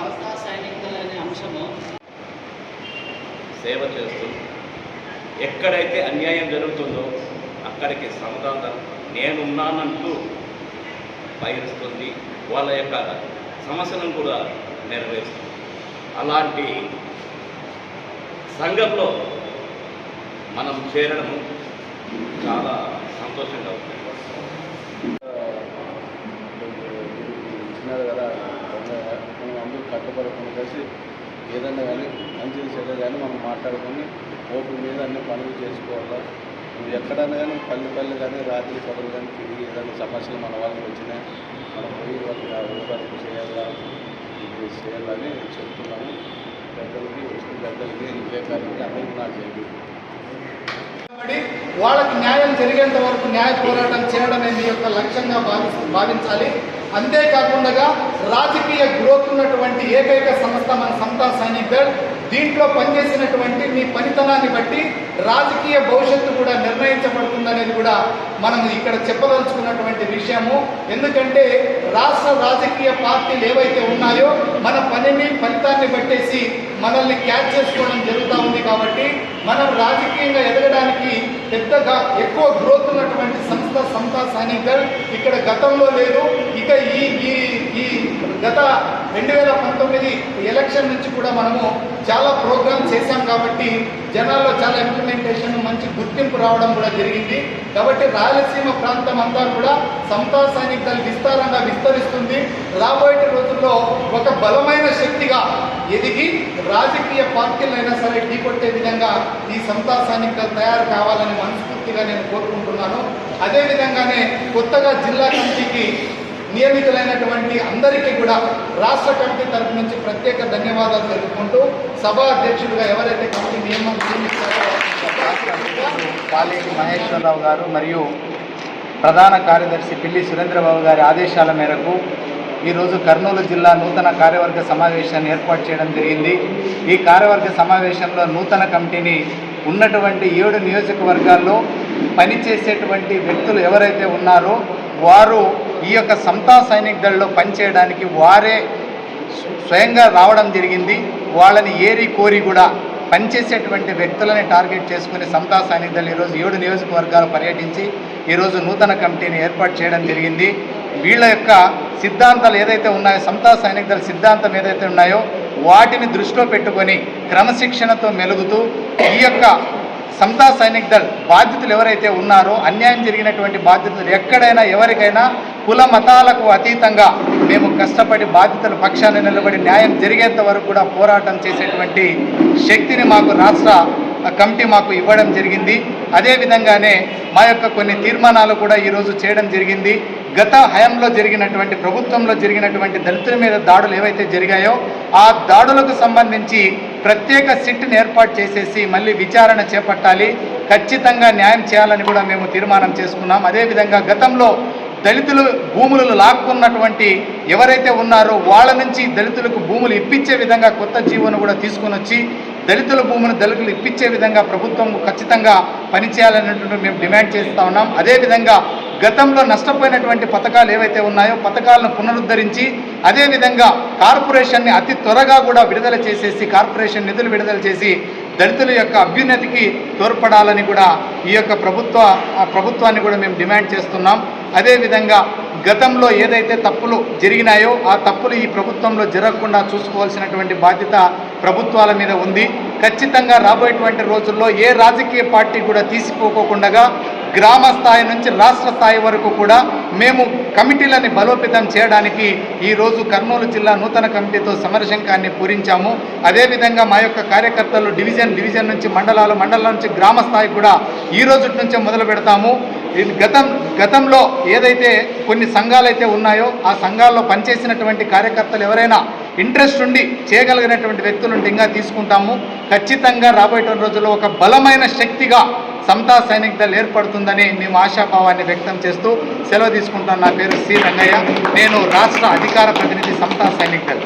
సంస్థా సైనికులు అనే అంశము. సేవ చేస్తూ ఎక్కడైతే అన్యాయం జరుగుతుందో అక్కడికి సమాధానం నేనున్నానంటూ పయనిస్తుంది వాళ్ళ యొక్క సమస్యలను కూడా నెరవేరుస్తుంది. అలాంటి సంఘంలో మనం చేరడం చాలా సంతోషంగా ఉంటుంది కదా మనం అందరూ కట్టుబడుకుని కలిసి ఏదన్నా కానీ మంచిది చెడ్డ కానీ మనం మాట్లాడుకొని ఓపిక మీద అన్ని పనులు చేసుకోవాలా? నువ్వు ఎక్కడన్నా కానీ పల్లె పల్లె కానీ రాత్రి పనులు కానీ తిరిగి ఏదైనా సమస్యలు మన వాళ్ళకి వచ్చినాయి మనం పోయి వాళ్ళకి ఆ ఊరికి చేయాలా? ఇది చేయాలని చెప్తున్నాము. పెద్దలకి వచ్చిన పెద్దలకి వివేకానికి అందరికీ నా చేయాలి కష్టపడి వాళ్ళకి న్యాయం జరిగేంత వరకు న్యాయ పోరాటం చేయడం మీ యొక్క లక్ష్యంగా భావిస్తూ భావించాలి. అంతేకాకుండా రాజకీయ గ్రోత్ ఉన్నటువంటి ఏకైక సంస్థ మన సంతా సైనిక్ దళ్ దీంట్లో పనిచేసినటువంటి మీ పనితనాన్ని బట్టి రాజకీయ భవిష్యత్తు కూడా నిర్ణయించబడుతుందనేది కూడా మనం ఇక్కడ చెప్పదలుచుకున్నటువంటి విషయము. ఎందుకంటే రాష్ట్ర రాజకీయ పార్టీలు ఏవైతే ఉన్నాయో మన మనమే ఫలితాన్ని పట్టేసి మనల్ని క్యాచ్ చేసుకోవడం జరుగుతూ ఉంది కాబట్టి మనం రాజకీయంగా ఎదగడానికి పెద్దగా ఎక్కువ గ్రోత్ ఉన్నటువంటి సంస్థ సంతా సైనిక్ ఇక్కడ గతంలో లేదు. ఇక ఈ ఈ ఈ గత రెండు వేల పంతొమ్మిది ఎలక్షన్ నుంచి కూడా మనము చాలా ప్రోగ్రామ్ చేశాం కాబట్టి జనాల్లో చాలా ఇంప్లిమెంటేషన్ మంచి గుర్తింపు రావడం కూడా జరిగింది. కాబట్టి రాయలసీమ ప్రాంతం అంతా కూడా సంతా సైనిక్ దళ విస్తారంగా విస్తరిస్తుంది. రాబోయే రోజుల్లో ఒక బలమైన శక్తిగా ఎదిగి రాజకీయ పార్టీలైనా సరే ఢీకొట్టే విధంగా ఈ సంతాసానికి తయారు కావాలని మనస్ఫూర్తిగా నేను కోరుకుంటున్నాను. అదేవిధంగానే కొత్తగా జిల్లా కమిటీకి నియమితులైనటువంటి అందరికీ కూడా రాష్ట్ర కమిటీ తరపు నుంచి ప్రత్యేక ధన్యవాదాలు తెలుపుకుంటూ సభా అధ్యక్షుడిగా ఎవరైతే కమిటీ నియమం నియమిస్తారో పాలేటి మహేశ్వరరావు గారు మరియు ప్రధాన కార్యదర్శి పిల్లి సురేంద్రబాబు గారి ఆదేశాల మేరకు ఈరోజు కర్నూలు జిల్లా నూతన కార్యవర్గ సమావేశాన్ని ఏర్పాటు చేయడం జరిగింది. ఈ కార్యవర్గ సమావేశంలో నూతన కమిటీని ఉన్నటువంటి ఏడు నియోజకవర్గాల్లో పనిచేసేటువంటి వ్యక్తులు ఎవరైతే ఉన్నారో వారు ఈ యొక్క సమతా సైనిక్ దళలో పనిచేయడానికి వారే స్వయంగా రావడం జరిగింది. వాళ్ళని ఏరి కోరి కూడా పనిచేసేటువంటి వ్యక్తులని టార్గెట్ చేసుకుని సమతా సైనిక దళ ఈరోజు ఏడు నియోజకవర్గాలు పర్యటించి ఈరోజు నూతన కమిటీని ఏర్పాటు చేయడం జరిగింది. వీళ్ళ యొక్క సిద్ధాంతాలు ఏదైతే ఉన్నాయో సమతా సైనిక దళ సిద్ధాంతం ఏదైతే ఉన్నాయో వాటిని దృష్టిలో పెట్టుకొని క్రమశిక్షణతో మెలుగుతూ ఈ యొక్క సమతా సైనిక్ దళ్ బాధ్యతలు ఎవరైతే ఉన్నారో అన్యాయం జరిగినటువంటి బాధ్యతలు ఎక్కడైనా ఎవరికైనా కుల మతాలకు అతీతంగా మేము కష్టపడి బాధ్యతల పక్షాన్ని నిలబడి న్యాయం జరిగేంత వరకు కూడా పోరాటం చేసేటువంటి శక్తిని మాకు రాష్ట్ర కమిటీ మాకు ఇవ్వడం జరిగింది. అదేవిధంగానే మా యొక్క కొన్ని తీర్మానాలు కూడా ఈరోజు చేయడం జరిగింది. గత హయాంలో జరిగినటువంటి ప్రభుత్వంలో జరిగినటువంటి దళితుల మీద దాడులు ఏవైతే జరిగాయో ఆ దాడులకు సంబంధించి ప్రత్యేక సిట్ని ఏర్పాటు చేసేసి మళ్ళీ విచారణ చేపట్టాలి. ఖచ్చితంగా న్యాయం చేయాలని కూడా మేము తీర్మానం చేసుకున్నాం. అదేవిధంగా గతంలో దళితులు భూములను లాక్కున్నటువంటి ఎవరైతే ఉన్నారో వాళ్ళ నుంచి దళితులకు భూములు ఇప్పించే విధంగా కొత్త జీవోను కూడా తీసుకొని వచ్చి దళితుల భూములు దళితులు ఇప్పించే విధంగా ప్రభుత్వం ఖచ్చితంగా పనిచేయాలనేటువంటి మేము డిమాండ్ చేస్తూ ఉన్నాం. అదేవిధంగా గతంలో నష్టపోయినటువంటి పథకాలు ఏవైతే ఉన్నాయో పథకాలను పునరుద్ధరించి అదేవిధంగా కార్పొరేషన్ని అతి త్వరగా కూడా విడుదల చేసేసి కార్పొరేషన్ నిధులు విడుదల చేసి దళితుల యొక్క అభ్యున్నతికి తోడ్పడాలని కూడా ఈ యొక్క ప్రభుత్వ ఆ ప్రభుత్వాన్ని కూడా మేము డిమాండ్ చేస్తున్నాం. అదేవిధంగా గతంలో ఏదైతే తప్పులు జరిగినాయో ఆ తప్పులు ఈ ప్రభుత్వంలో జరగకుండా చూసుకోవాల్సినటువంటి బాధ్యత ప్రభుత్వాల మీద ఉంది. ఖచ్చితంగా రాబోయేటువంటి రోజుల్లో ఏ రాజకీయ పార్టీ కూడా తీసిపోకుండా గ్రామ స్థాయి నుంచి రాష్ట్ర స్థాయి వరకు కూడా మేము కమిటీలని బలోపేతం చేయడానికి ఈరోజు కర్నూలు జిల్లా నూతన కమిటీతో సమరశంకాన్ని పూరించాము. అదేవిధంగా మా యొక్క కార్యకర్తలు డివిజన్ డివిజన్ నుంచి మండలాలు మండలాల నుంచి గ్రామ స్థాయి కూడా ఈ రోజు నుంచే మొదలు పెడతాము. గతం గతంలో ఏదైతే కొన్ని సంఘాలు అయితే ఉన్నాయో ఆ సంఘాల్లో పనిచేసినటువంటి కార్యకర్తలు ఎవరైనా ఇంట్రెస్ట్ ఉండి చేయగలిగినటువంటి వ్యక్తులు ఇంకా తీసుకుంటాము. ఖచ్చితంగా రాబోయే రోజుల్లో ఒక బలమైన శక్తిగా సమతా సైనిక్ దళ ఏర్పడుతుందని మేము ఆశాభావాన్ని వ్యక్తం చేస్తూ సెలవు తీసుకుంటాను నా పేరు సి రంగయ్య. నేను రాష్ట్ర అధికార ప్రతినిధి సమతా సైనిక్ దళ.